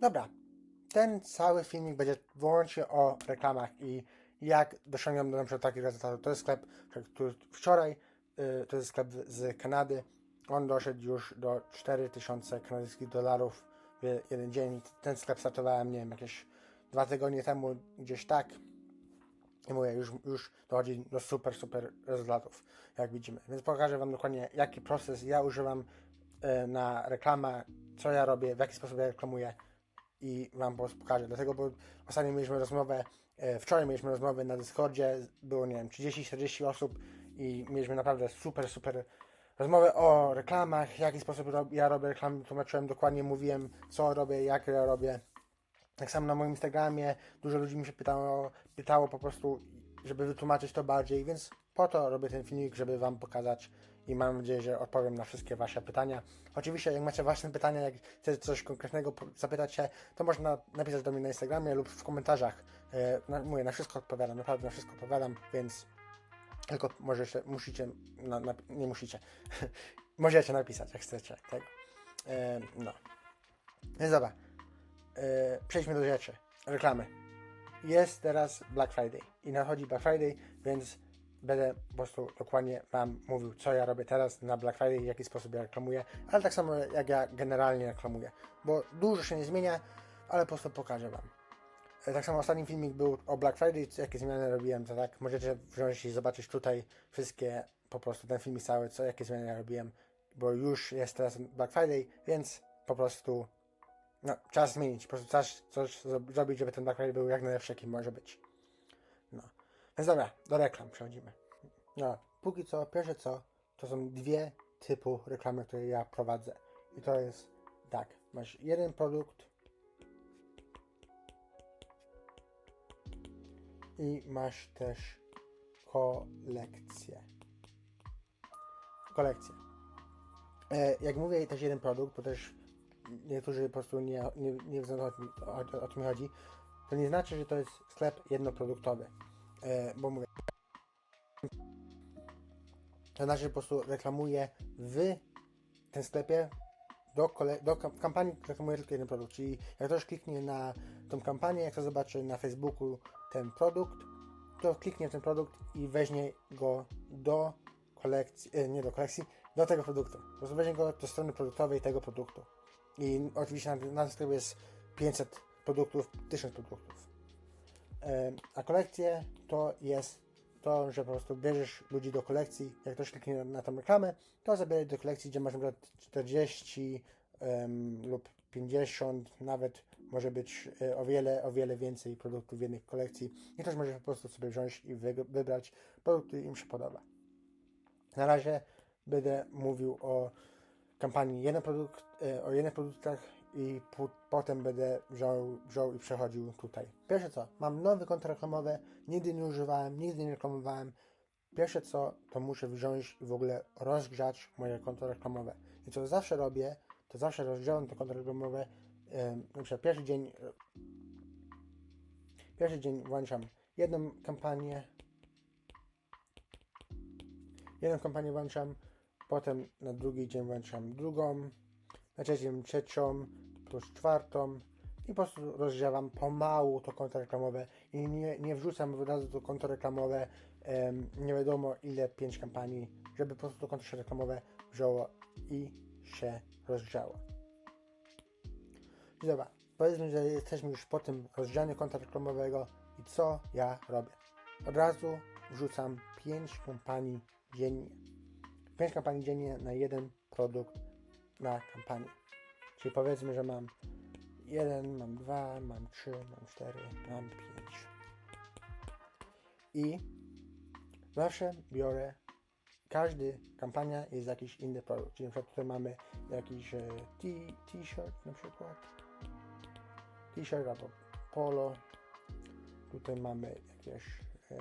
Dobra, ten cały filmik będzie wyłącznie o reklamach i jak doszedłem do na takich rezultatów. To jest sklep, który wczoraj, y, to jest sklep z Kanady. On doszedł już do 4000 kanadyjskich dolarów w jeden dzień. Ten sklep startowałem, nie wiem, jakieś dwa tygodnie temu, gdzieś tak. I mówię, już, już dochodzi do super, super rezultatów, jak widzimy. Więc pokażę Wam dokładnie, jaki proces ja używam e, na reklamę, co ja robię, w jaki sposób ja reklamuję i Wam po prostu pokażę. Dlatego, bo ostatnio mieliśmy rozmowę, e, wczoraj mieliśmy rozmowę na Discordzie, było, nie wiem, 30-40 osób i mieliśmy naprawdę super, super rozmowę o reklamach, w jaki sposób rob, ja robię reklamy, tłumaczyłem dokładnie, mówiłem, co robię, jak ja robię. Tak samo na moim Instagramie dużo ludzi mi się pytało, pytało po prostu, żeby wytłumaczyć to bardziej, więc po to robię ten filmik, żeby Wam pokazać i mam nadzieję, że odpowiem na wszystkie Wasze pytania. Oczywiście, jak macie Wasze pytania, jak chcecie coś konkretnego zapytać się, to można napisać do mnie na Instagramie lub w komentarzach. E, na, mówię, na wszystko odpowiadam, naprawdę na wszystko odpowiadam, więc tylko możecie, musicie, na, na, nie musicie, możecie napisać, jak chcecie tego. E, no. Więc dobra. E, przejdźmy do rzeczy. Reklamy. Jest teraz Black Friday i nadchodzi Black Friday, więc będę po prostu dokładnie Wam mówił, co ja robię teraz na Black Friday, w jaki sposób ja reklamuję, ale tak samo jak ja generalnie reklamuję, bo dużo się nie zmienia, ale po prostu pokażę Wam. E, Tak samo ostatni filmik był o Black Friday, jakie zmiany robiłem, to tak możecie wziąć i zobaczyć tutaj wszystkie, po prostu ten filmik cały, co, jakie zmiany robiłem, bo już jest teraz Black Friday, więc po prostu no, czas zmienić, po prostu czas coś zro- zrobić, żeby ten Black Friday był jak najlepszy, jaki może być. Więc dobra, do reklam przechodzimy. No, póki co, pierwsze co, to są dwie typu reklamy, które ja prowadzę. I to jest tak, masz jeden produkt i masz też kolekcję. Kolekcję. E, jak mówię też jeden produkt, bo też niektórzy po prostu nie, nie, nie wiedzą o, o, o mi chodzi, to nie znaczy, że to jest sklep jednoproduktowy. E, bo mówię, to znaczy, po prostu reklamuję w tym sklepie do, kole, do kam- kampanii reklamuję tylko jeden produkt. Czyli jak ktoś kliknie na tą kampanię, jak to zobaczy na Facebooku ten produkt, to kliknie w ten produkt i weźmie go do kolekcji, e, nie do kolekcji, do tego produktu. Po prostu weźmie go do strony produktowej tego produktu. I oczywiście na, na sklepie jest 500 produktów, 1000 produktów. E, A kolekcje to jest to, że po prostu bierzesz ludzi do kolekcji, jak ktoś kliknie na, na tą reklamę, to zabieraj do kolekcji, gdzie masz przykład 40 em, lub 50, nawet może być e, o wiele, o wiele więcej produktów w jednej kolekcji i też możesz po prostu sobie wziąć i wy, wybrać produkt, który im się podoba. Na razie będę mówił o kampanii jeden produkt, e, o jednych produktach i potem będę wziął, wziął i przechodził tutaj. Pierwsze co, mam nowy konto reklamowe, nigdy nie używałem, nigdy nie reklamowałem. Pierwsze co, to muszę wziąć i w ogóle rozgrzać moje konto reklamowe. I co zawsze robię, to zawsze rozgrzewam to konto reklamowe. przykład pierwszy dzień, pierwszy dzień włączam jedną kampanię, jedną kampanię włączam, potem na drugi dzień włączam drugą, dzień trzecią, plus czwartą i po prostu rozgrzewam pomału to konto reklamowe i nie, nie wrzucam od razu to konto reklamowe nie wiadomo ile, pięć kampanii, żeby po prostu to konto reklamowe wzięło i się rozgrzało. Dobra, powiedzmy, że jesteśmy już po tym rozgrzaniu konta reklamowego i co ja robię? Od razu wrzucam 5 kampanii dziennie. 5 kampanii dziennie na jeden produkt na kampanię. Czyli powiedzmy, że mam jeden, mam dwa, mam trzy, mam cztery, mam pięć. I zawsze biorę, każdy kampania jest jakiś inny produkt. Czyli na przykład tutaj mamy jakiś e, t-shirt na przykład. T-shirt albo polo. Tutaj mamy jakieś e,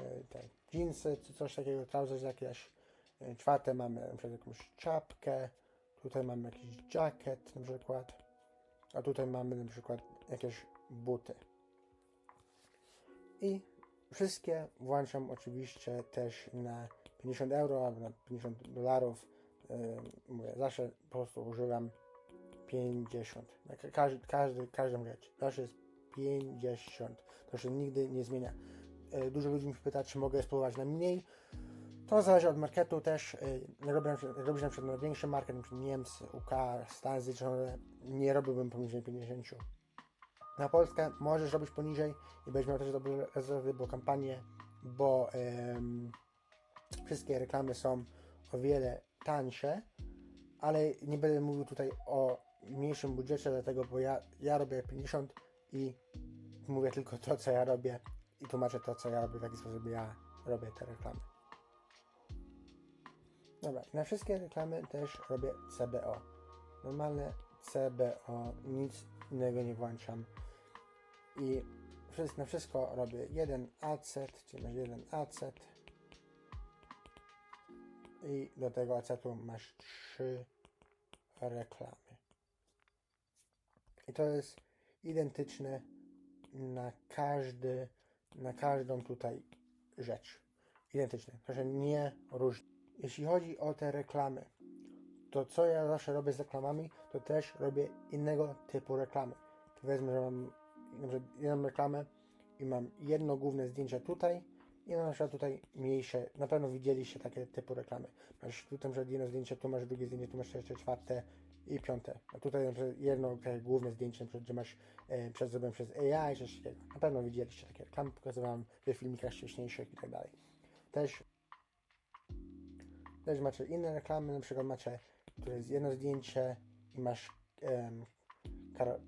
jeansy, coś takiego, trousers jakieś. E, Czwarte mamy na przykład jakąś czapkę. Tutaj mamy jakiś jacket na przykład. A tutaj mamy na przykład jakieś buty. I wszystkie włączam oczywiście też na 50 euro albo na 50 dolarów. Yy, Mówię, zawsze po prostu używam 50. Na ka- każdy, każdy, każdą rzecz. Zawsze jest 50. To się nigdy nie zmienia. E, Dużo ludzi mi pyta, czy mogę spróbować na mniej. To zależy od marketu też. jak robisz na przykład na większy market, przykład Niemcy, UK, Stany Zjednoczone, nie robiłbym poniżej 50. Na Polskę możesz robić poniżej i będziesz miał też dobre rezultaty, bo kampanie, bo em, wszystkie reklamy są o wiele tańsze, ale nie będę mówił tutaj o mniejszym budżecie, dlatego, bo ja, ja robię 50 i mówię tylko to, co ja robię i tłumaczę to, co ja robię, w jaki sposób ja robię te reklamy. Dobra, na wszystkie reklamy też robię CBO. Normalne CBO, nic innego nie włączam. I na wszystko robię jeden adset, czyli masz jeden adset. I do tego acetu masz trzy reklamy. I to jest identyczne na każdy, na każdą tutaj rzecz. Identyczne. Proszę nie różni. Jeśli chodzi o te reklamy, to co ja zawsze robię z reklamami, to też robię innego typu reklamy. To wezmę, że mam jedną reklamę i mam jedno główne zdjęcie tutaj i na przykład tutaj mniejsze. Na pewno widzieliście takie typu reklamy. Masz tutaj na przykład jedno zdjęcie, tu masz drugie zdjęcie, tu masz jeszcze czwarte i piąte. A tutaj na przykład jedno takie główne zdjęcie, na przykład, że masz e, przez, zrobione przez AI, coś takiego. Na pewno widzieliście takie reklamy, pokazywałem w filmikach wcześniejszych i tak dalej. Też też macie inne reklamy, na przykład macie, które jest jedno zdjęcie i masz em, kar-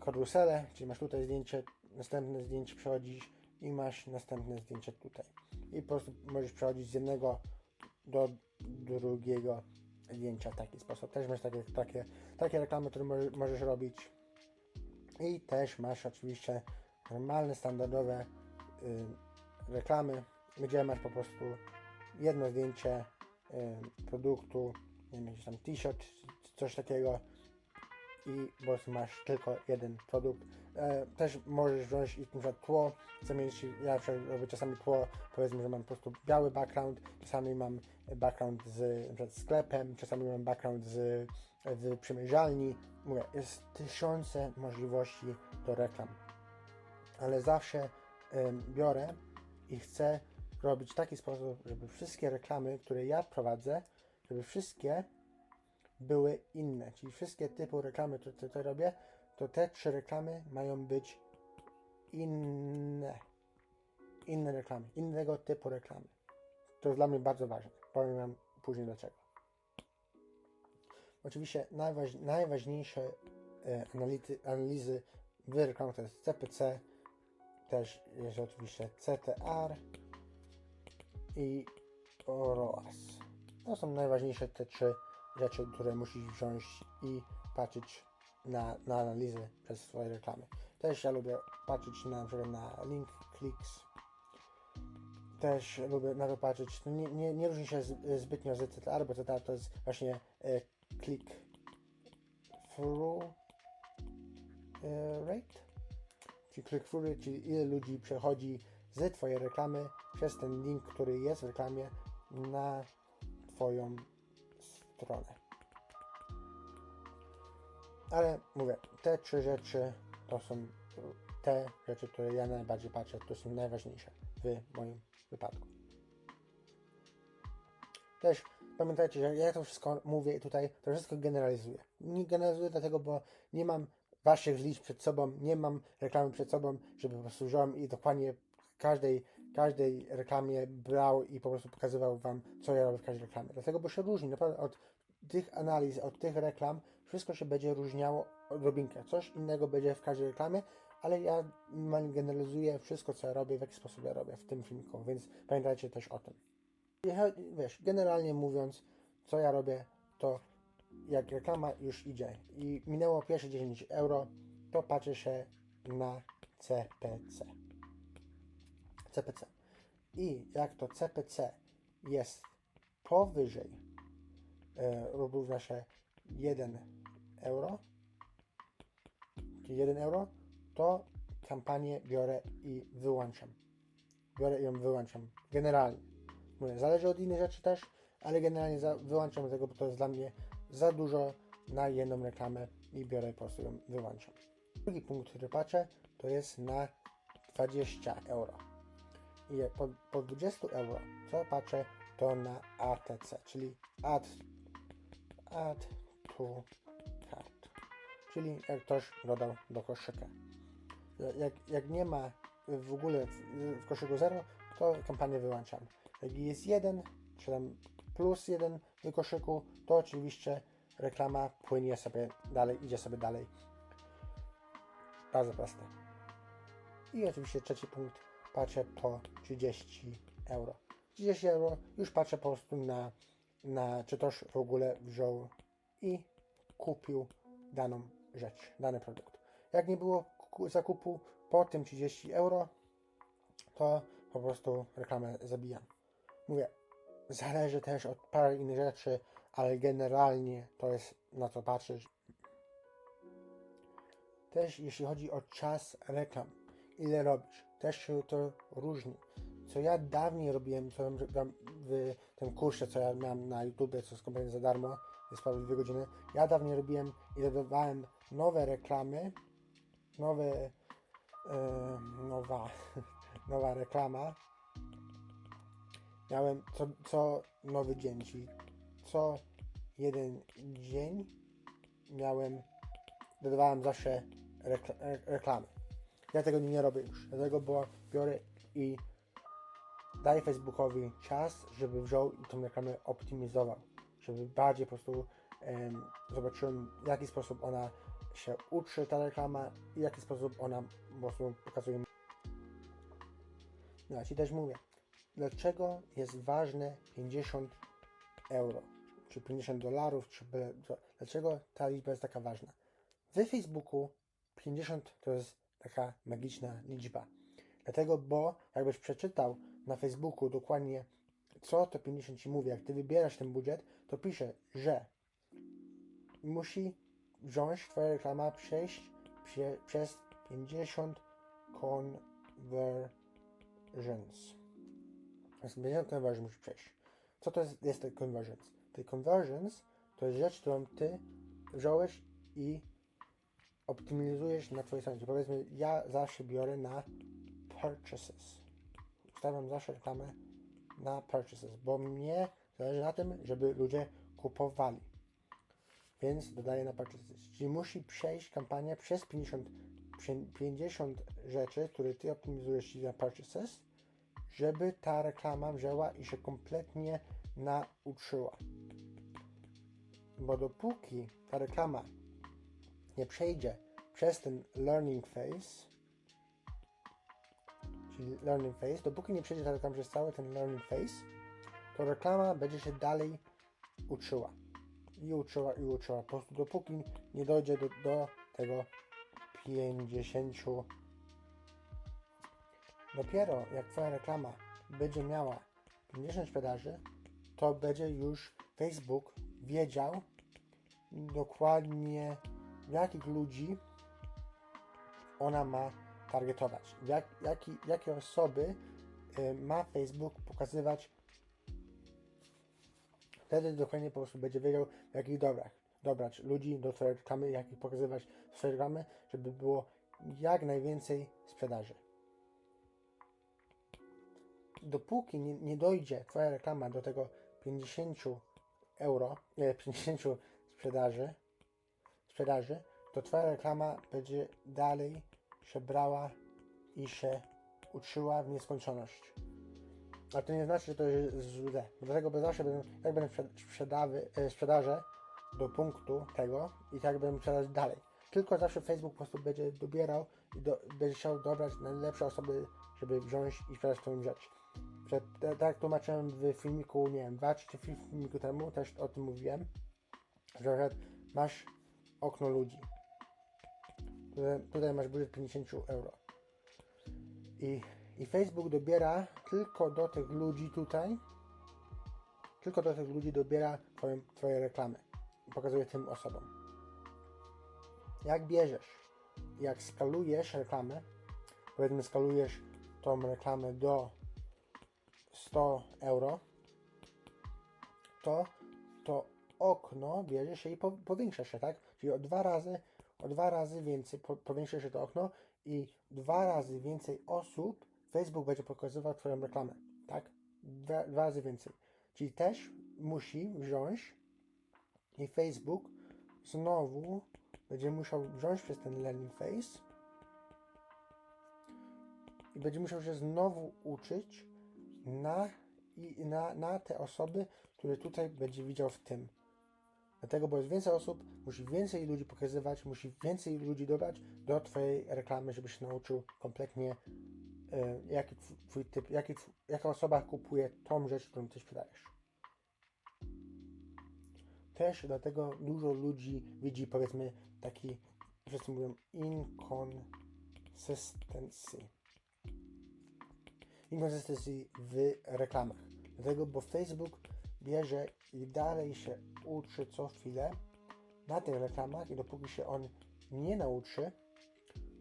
czyli masz tutaj zdjęcie, następne zdjęcie przechodzisz i masz następne zdjęcie tutaj. I po prostu możesz przechodzić z jednego do drugiego zdjęcia w taki sposób. Też masz takie, takie, takie reklamy, które możesz, możesz robić. I też masz oczywiście normalne, standardowe y, reklamy, gdzie masz po prostu jedno zdjęcie produktu, nie wiem, tam t-shirt, coś takiego i prostu masz tylko jeden produkt. E, też możesz wziąć i na tło, zamienić, ja robię czasami tło, powiedzmy, że mam po prostu biały background, czasami mam background z na sklepem, czasami mam background z, z. Mówię, jest tysiące możliwości do reklam, ale zawsze em, biorę i chcę robić w taki sposób, żeby wszystkie reklamy, które ja prowadzę, żeby wszystkie były inne. Czyli wszystkie typy reklamy, które tutaj robię, to te trzy reklamy mają być inne. Inne reklamy, innego typu reklamy. To jest dla mnie bardzo ważne. Powiem Wam później dlaczego. Oczywiście najważ, najważniejsze e, anality, analizy w reklamach to jest CPC, też jest oczywiście CTR i ROAS. To są najważniejsze te trzy rzeczy, które musisz wziąć i patrzeć na, na analizy przez swoje reklamy. Też ja lubię patrzeć na, na przykład na link clicks. Też lubię na to patrzeć. To nie, nie, nie różni się zbytnio z CTR, bo CTR to jest właśnie e, click through e, rate. Czyli click through czyli ile ludzi przechodzi z Twojej reklamy przez ten link, który jest w reklamie na Twoją stronę. Ale mówię, te trzy rzeczy to są te rzeczy, które ja najbardziej patrzę, to są najważniejsze w moim wypadku. Też pamiętajcie, że ja to wszystko mówię tutaj to wszystko generalizuję. Nie generalizuję dlatego, bo nie mam waszych liczb przed sobą, nie mam reklamy przed sobą, żeby po prostu wziąłem i dokładnie każdej, każdej reklamie brał i po prostu pokazywał wam, co ja robię w każdej reklamie. Dlatego, bo się różni naprawdę od tych analiz, od tych reklam, wszystko się będzie różniało odrobinkę. Coś innego będzie w każdej reklamie, ale ja generalizuję wszystko, co ja robię, w jaki sposób ja robię w tym filmiku, więc pamiętajcie też o tym. Wiesz, generalnie mówiąc, co ja robię, to jak reklama już idzie i minęło pierwsze 10 euro, to patrzę się na CPC. CPC. I jak to CPC jest powyżej e, równa się 1 euro, czyli 1 euro, to kampanię biorę i wyłączam. Biorę i ją wyłączam. Generalnie. Mówię, zależy od innych rzeczy też, ale generalnie za, wyłączam tego, bo to jest dla mnie za dużo na jedną reklamę i biorę po prostu ją wyłączam. Drugi punkt, który patrzę, to jest na 20 euro. I po, po 20 euro, co patrzę, to na ATC, czyli add, add to cart. Czyli jak ktoś dodał do koszyka. Jak, jak nie ma w ogóle w, w koszyku 0, to kampanię wyłączam. Jak jest 1, czy tam plus 1 w koszyku, to oczywiście reklama płynie sobie dalej, idzie sobie dalej. Bardzo proste. I oczywiście trzeci punkt, patrzę to 30 euro. 30 euro już patrzę po prostu na, na czy ktoś w ogóle wziął i kupił daną rzecz, dany produkt. Jak nie było ku- zakupu po tym 30 euro, to po prostu reklamę zabijam. Mówię, zależy też od parę innych rzeczy, ale generalnie to jest na co patrzysz. Też jeśli chodzi o czas reklam, ile robisz, też się to różni. Co ja dawniej robiłem, co w tym kursie, co ja miałem na YouTubie, co jest kompletnie za darmo, jest prawie dwie godziny. Ja dawniej robiłem i dodawałem nowe reklamy, nowe, e, nowa, nowa reklama. Miałem co, co nowy dzień, czyli co jeden dzień miałem, dodawałem zawsze rekla, re- reklamy. Ja tego nie robię już, dlatego bo biorę i daję Facebookowi czas, żeby wziął i tą reklamę optymizował, żeby bardziej po prostu em, zobaczyłem w jaki sposób ona się uczy ta reklama i w jaki sposób ona po prostu pokazuje. No, ci też mówię, dlaczego jest ważne 50 euro, czy 50 dolarów, czy dlaczego ta liczba jest taka ważna. We Facebooku 50 to jest taka magiczna liczba. Dlatego, bo jakbyś przeczytał na Facebooku dokładnie, co to 50 ci mówi, jak ty wybierasz ten budżet, to pisze, że musi wziąć twoja reklama przejść przy, przez 50 conversions. Więc 50 conversions musi przejść. Co to jest, jest te conversions? Te conversions to jest rzecz, którą ty wziąłeś i optymizujesz na twojej stronie. Powiedzmy, ja zawsze biorę na purchases. Ustawiam zawsze reklamę na purchases, bo mnie zależy na tym, żeby ludzie kupowali. Więc dodaję na purchases. Czyli musi przejść kampania przez 50, przy- 50 rzeczy, które ty optymizujesz na purchases, żeby ta reklama wzięła i się kompletnie nauczyła. Bo dopóki ta reklama nie przejdzie przez ten learning phase, czyli learning phase, dopóki nie przejdzie ta przez cały ten learning phase, to reklama będzie się dalej uczyła. I uczyła, i uczyła. Po prostu dopóki nie dojdzie do, do tego 50. Dopiero jak Twoja reklama będzie miała 50 sprzedaży, to będzie już Facebook wiedział dokładnie jakich ludzi ona ma targetować. Jak, jaki, jakie osoby y, ma Facebook pokazywać. Wtedy dokładnie po prostu będzie wiedział, w jakich dobrach dobrać ludzi do swojej reklamy, jak ich pokazywać w swojej reklamy, żeby było jak najwięcej sprzedaży. Dopóki nie, nie dojdzie Twoja reklama do tego 50 euro, nie, 50 sprzedaży, sprzedaży, to Twoja reklama będzie dalej się brała i się uczyła w nieskończoność. Ale to nie znaczy, że to jest. Bo Dlatego zawsze będę, jak będę sprzed- sprzedawy, e, sprzedaże do punktu tego i tak będę sprzedać dalej. Tylko zawsze Facebook po prostu będzie dobierał i do, będzie chciał dobrać najlepsze osoby, żeby wziąć i sprzedać tą rzecz. Że, tak jak tłumaczyłem w filmiku, nie wiem, dwa czy trzy filmiku temu, też o tym mówiłem, że masz okno ludzi. Tutaj, masz budżet 50 euro. I, I Facebook dobiera tylko do tych ludzi tutaj, tylko do tych ludzi dobiera twoją, twoje reklamy. Pokazuje tym osobom. Jak bierzesz, jak skalujesz reklamę, powiedzmy skalujesz tą reklamę do 100 euro, to to okno bierze się i po, powiększa się, tak? Czyli o dwa razy, o dwa razy więcej, po, powiększy się to okno i dwa razy więcej osób Facebook będzie pokazywał Twoją reklamę, tak? Dwa, dwa razy więcej. Czyli też musi wziąć i Facebook znowu będzie musiał wziąć przez ten learning phase i będzie musiał się znowu uczyć na, i na, na te osoby, które tutaj będzie widział w tym. Dlatego, bo jest więcej osób, musi więcej ludzi pokazywać, musi więcej ludzi dobrać do Twojej reklamy, żebyś się nauczył kompletnie, e, jaki tw- twój typ, jaki, jaka osoba kupuje tą rzecz, którą Ty sprzedajesz. Też dlatego dużo ludzi widzi, powiedzmy, taki, wszyscy mówią, inconsistency. Inconsistency w reklamach. Dlatego, bo Facebook bierze i dalej się uczy co chwilę na tych reklamach i dopóki się on nie nauczy,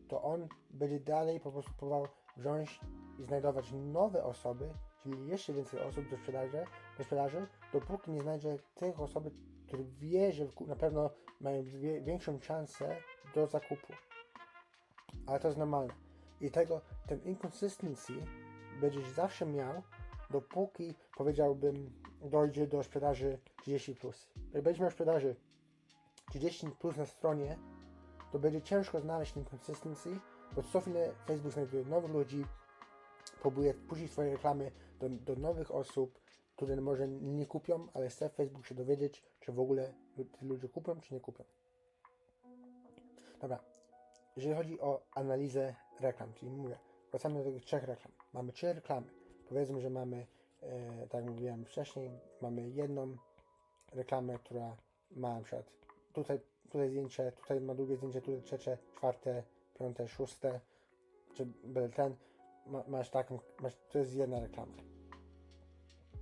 to on będzie dalej po prostu próbował wziąć i znajdować nowe osoby, czyli jeszcze więcej osób do sprzedaży, do sprzedaży dopóki nie znajdzie tych osób, które wie, że na pewno mają większą szansę do zakupu. Ale to jest normalne. I tego, ten inconsistency będziesz zawsze miał, dopóki powiedziałbym dojdzie do sprzedaży 30+. Plus. Jak będziesz miał sprzedaży 30 plus na stronie, to będzie ciężko znaleźć ten consistency, bo co chwilę Facebook znajduje nowych ludzi, próbuje puścić swoje reklamy do, do nowych osób, które może nie kupią, ale chce Facebook się dowiedzieć, czy w ogóle ci ludzie kupią, czy nie kupią. Dobra, jeżeli chodzi o analizę reklam, czyli mówię, wracamy do tych trzech reklam. Mamy trzy reklamy. Powiedzmy, że mamy, tak jak mówiłem wcześniej, mamy jedną reklamę, która ma na przykład tutaj, tutaj zdjęcie, tutaj ma drugie zdjęcie, tutaj trzecie, czwarte, piąte, szóste, czy byle ten, ma, masz taką, masz, to jest jedna reklama.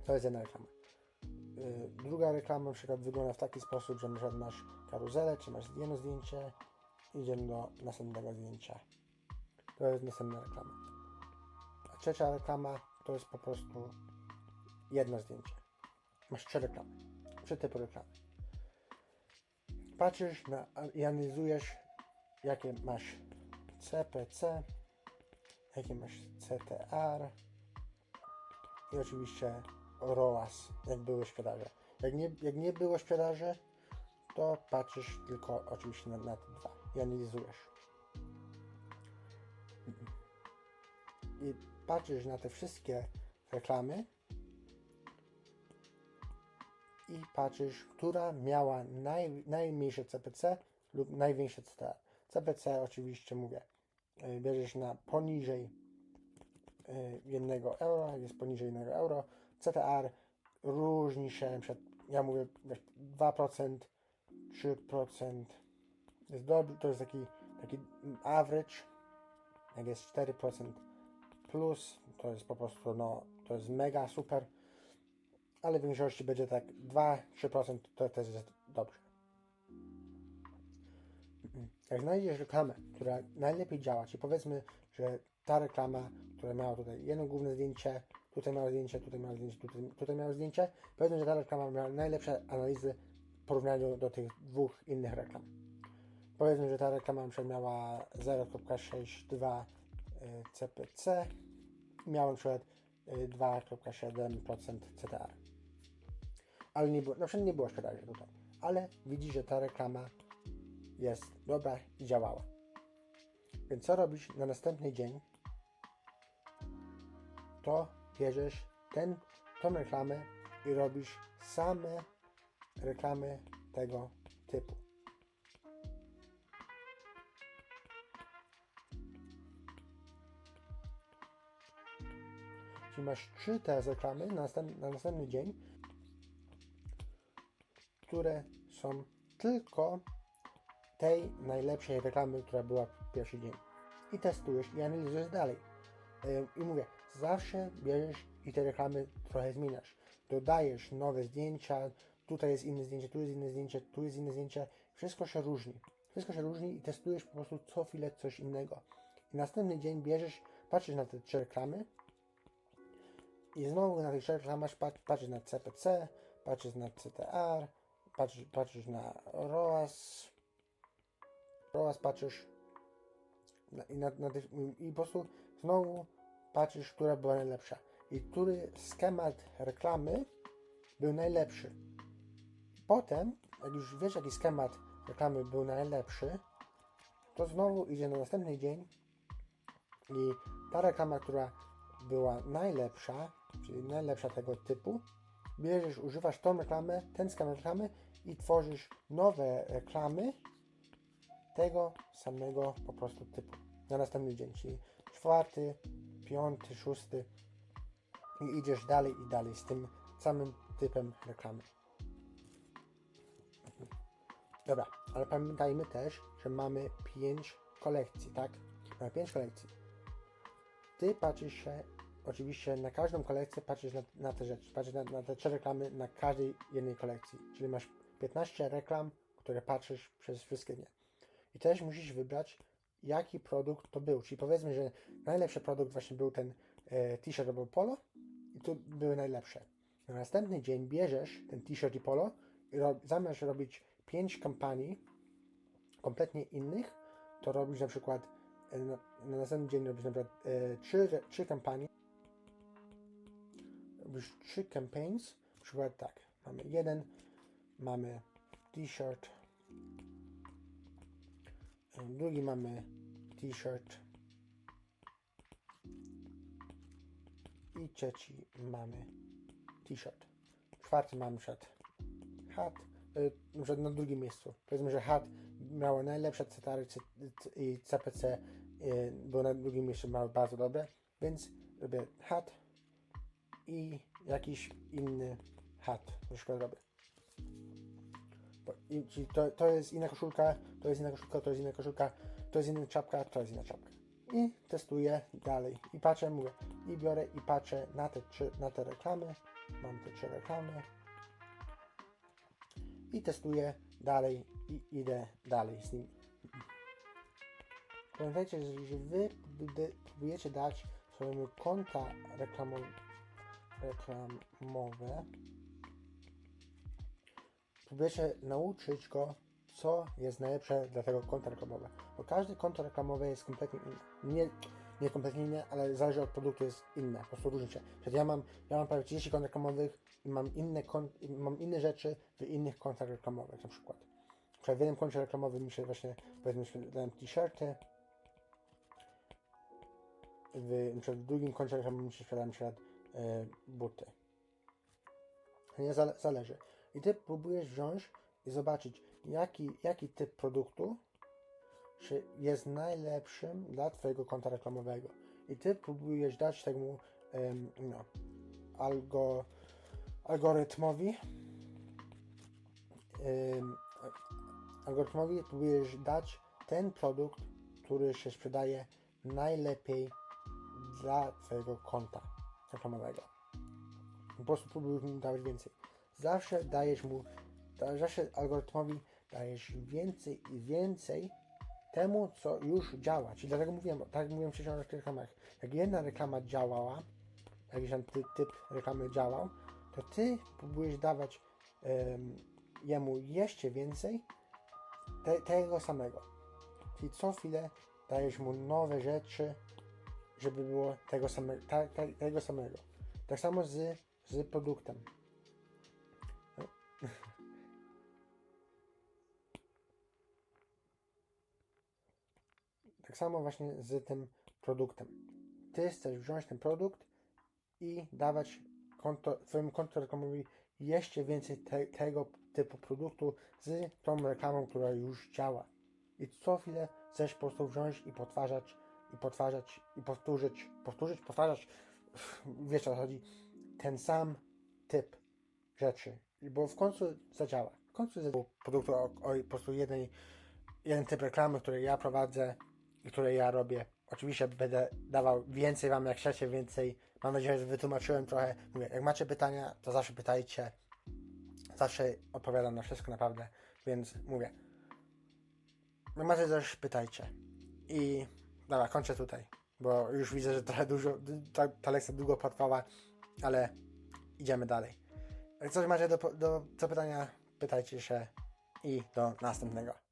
To jest jedna reklama. Y, druga reklama na przykład wygląda w taki sposób, że masz karuzelę, czy masz jedno zdjęcie, idziemy do następnego zdjęcia. To jest następna reklama. A trzecia reklama to jest po prostu jedno zdjęcie. Masz trzy reklamy. Trzy typy reklamy. Patrzysz na, i analizujesz, jakie masz CPC, jakie masz CTR i oczywiście ROAS, jak były sprzedaże. Jak nie, jak nie było sprzedaży, to patrzysz tylko oczywiście na, na te dwa i analizujesz. I patrzysz na te wszystkie reklamy i patrzysz, która miała naj, najmniejsze CPC lub największe CTR. CPC oczywiście mówię, y, bierzesz na poniżej 1 euro, jest poniżej 1 euro. CTR różni się, przykład, ja mówię wiesz, 2%, 3% jest dobry, to jest taki, taki average, jak jest 4% plus, to jest po prostu, no, to jest mega super, ale w większości będzie tak 2-3%, to też jest dobrze. Jak znajdziesz reklamę, która najlepiej działa, czyli powiedzmy, że ta reklama, która miała tutaj jedno główne zdjęcie, tutaj miała zdjęcie, tutaj miała zdjęcie, tutaj, tutaj miała zdjęcie, powiedzmy, że ta reklama miała najlepsze analizy w porównaniu do tych dwóch innych reklam. Powiedzmy, że ta reklama miała 0.62 y, CPC miała na przykład y, 2.7% CTR. Ale nie było, na przykład nie było sprzedaży tutaj. Ale widzi, że ta reklama jest dobra i działała. Więc co robisz na następny dzień? To bierzesz ten, tą reklamę i robisz same reklamy tego typu. Czyli masz trzy te reklamy na na następny dzień, które są tylko tej najlepszej reklamy, która była w pierwszy dzień. I testujesz i analizujesz dalej. I mówię, zawsze bierzesz i te reklamy trochę zmieniasz. Dodajesz nowe zdjęcia, tutaj jest inne zdjęcie, tu jest inne zdjęcie, tu jest inne zdjęcie. Wszystko się różni. Wszystko się różni i testujesz po prostu co chwilę coś innego. I następny dzień bierzesz, patrzysz na te trzy reklamy i znowu na tych trzech reklamach pat- patrzysz na CPC, patrzysz na CTR, patrzysz, patrzysz na ROAS, Teraz patrzysz na, i, na, na i po prostu znowu patrzysz, która była najlepsza i który schemat reklamy był najlepszy. Potem, jak już wiesz, jaki schemat reklamy był najlepszy, to znowu idzie na następny dzień i ta reklama, która była najlepsza, czyli najlepsza tego typu, bierzesz, używasz tą reklamę, ten schemat reklamy i tworzysz nowe reklamy tego samego po prostu typu na następny dzień, czyli czwarty, piąty, szósty i idziesz dalej i dalej z tym samym typem reklamy. Dobra, ale pamiętajmy też, że mamy 5 kolekcji, tak? Mamy 5 kolekcji. Ty patrzysz się, oczywiście na każdą kolekcję patrzysz na, na te rzeczy, patrzysz na, na te 3 reklamy na każdej jednej kolekcji. Czyli masz 15 reklam, które patrzysz przez wszystkie dnie. I też musisz wybrać, jaki produkt to był. Czyli powiedzmy, że najlepszy produkt właśnie był ten e, t-shirt albo polo i tu były najlepsze. Na następny dzień bierzesz ten t-shirt i polo i rob, zamiast robić 5 kampanii kompletnie innych, to robisz na przykład e, na, na następny dzień robisz na przykład e, 3, 3 kampanie robisz 3 campaigns na przykład tak, mamy jeden mamy t-shirt. E, drugi mamy t-shirt. I trzeci mamy t-shirt. Czwarty mamy przykład hat y, na drugim miejscu. Powiedzmy, że hat miało najlepsze cetary C- C- i CPC y, było na drugim miejscu, miało bardzo dobre, więc robię hat i jakiś inny hat, na przykład robię. To, to jest inna koszulka, to jest inna koszulka, to jest inna koszulka, to jest inna czapka, to jest inna czapka. I testuję dalej. I patrzę, mówię, i biorę i patrzę na te, trzy, na te reklamy. Mam te trzy reklamy i testuję dalej i idę dalej z nim. Pamiętajcie, że wy próbujecie dać swojemu konta reklamo- reklamowe, próbujecie nauczyć go, co jest najlepsze dla tego konta reklamowego. Bo każde konto reklamowe jest kompletnie inne. Nie, nie kompletnie inne, ale zależy od produktu, jest inne, po prostu różni się. Przecież ja mam, ja mam prawie 30 kont reklamowych i mam inne, kon, mam inne rzeczy w innych kontach reklamowych na przykład. W jednym koncie reklamowym mi się właśnie, powiedzmy, sprzedałem t-shirty, w, w drugim koncie reklamowym mi się sprzedałem na e, buty. Nie zale, zależy. I ty próbujesz wziąć i zobaczyć, jaki, jaki typ produktu jest najlepszym dla Twojego konta reklamowego. I Ty próbujesz dać temu em, no, algo, algorytmowi em, algorytmowi próbujesz dać ten produkt, który się sprzedaje najlepiej dla Twojego konta reklamowego. Po prostu próbujesz mu dawać więcej. Zawsze dajesz mu, zawsze algorytmowi dajesz więcej i więcej temu, co już działa. Czyli dlatego mówiłem, tak mówiłem wcześniej o reklamach. Jak jedna reklama działała, jakiś tam ty, typ reklamy działał, to ty próbujesz dawać em, jemu jeszcze więcej te, tego samego. Czyli co chwilę dajesz mu nowe rzeczy, żeby było tego, same, ta, ta, tego samego. Tak samo z, z produktem. Tak samo właśnie z tym produktem. Ty chcesz wziąć ten produkt i dawać konto, Twojemu konto jeszcze więcej te, tego typu produktu z tą reklamą, która już działa. I co chwilę chcesz po prostu wziąć i potwarzać, i potwarzać, i powtórzyć, powtórzyć, powtarzać, wiesz o co chodzi, ten sam typ rzeczy. Bo w końcu zadziała. W końcu zadziała produktu o, o po prostu jednej, jeden typ reklamy, który ja prowadzę które ja robię. Oczywiście będę dawał więcej wam, jak chcecie więcej. Mam nadzieję, że wytłumaczyłem trochę. Mówię, jak macie pytania, to zawsze pytajcie. Zawsze odpowiadam na wszystko naprawdę, więc mówię. Jak macie coś, pytajcie. I dobra, kończę tutaj, bo już widzę, że trochę dużo, ta, ta lekcja długo potrwała, ale idziemy dalej. Jak coś macie do, do zapytania, pytajcie się i do następnego.